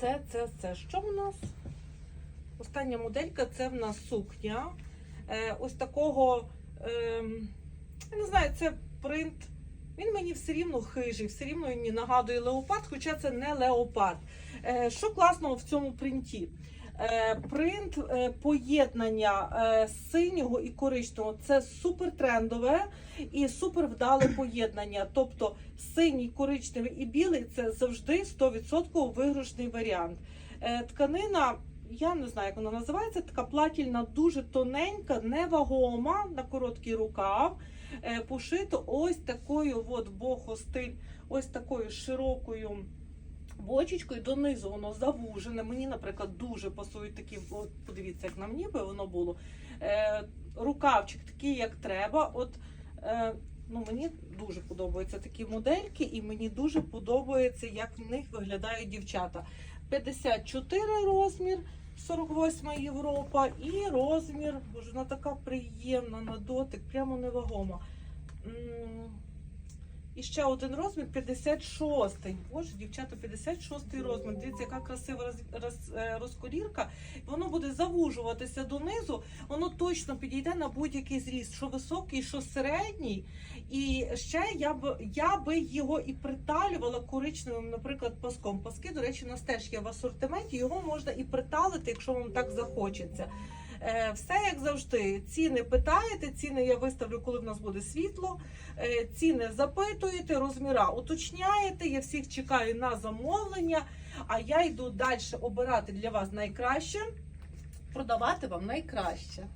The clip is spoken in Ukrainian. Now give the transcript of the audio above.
це, це, це. Що в нас? Остання моделька це в нас сукня. Е, ось такого, е, я не знаю, це принт. Він мені все рівно хижий, все рівно мені нагадує леопард, хоча це не леопард. Е, що класного в цьому принті? Е, принт е, поєднання е, синього і коричневого це супер трендове і супер вдале поєднання. Тобто синій, коричневий і білий це завжди 100% виграшний варіант. Тканина, я не знаю, як вона називається, така платільна, дуже тоненька, невагома на короткий рукав. Пошито ось такою от бохо стиль, ось такою широкою бочечкою. Донизу воно завужене. Мені, наприклад, дуже пасують такі, от подивіться, як на мені би воно було. Е, рукавчик такий, як треба. От е, ну, мені дуже подобаються такі модельки, і мені дуже подобається, як в них виглядають дівчата. 54 розмір. 48 Європа і розмір, боже, вона така приємна на дотик, прямо невагома. І ще один розмір 56. Боже, дівчата, 56 розмір. Дивіться, яка красива роз, роз, е, розколірка. Воно буде завужуватися донизу. Воно точно підійде на будь-який зріст, що високий, що середній. І ще я б я би його і приталювала коричневим, наприклад, паском. Паски, до речі, у нас теж є в асортименті. Його можна і приталити, якщо вам так захочеться. Е, Все як завжди. Ціни питаєте, ціни я виставлю, коли в нас буде світло. Е, Ціни запитуєте, розміра уточняєте. Я всіх чекаю на замовлення. А я йду далі обирати для вас найкраще, продавати вам найкраще.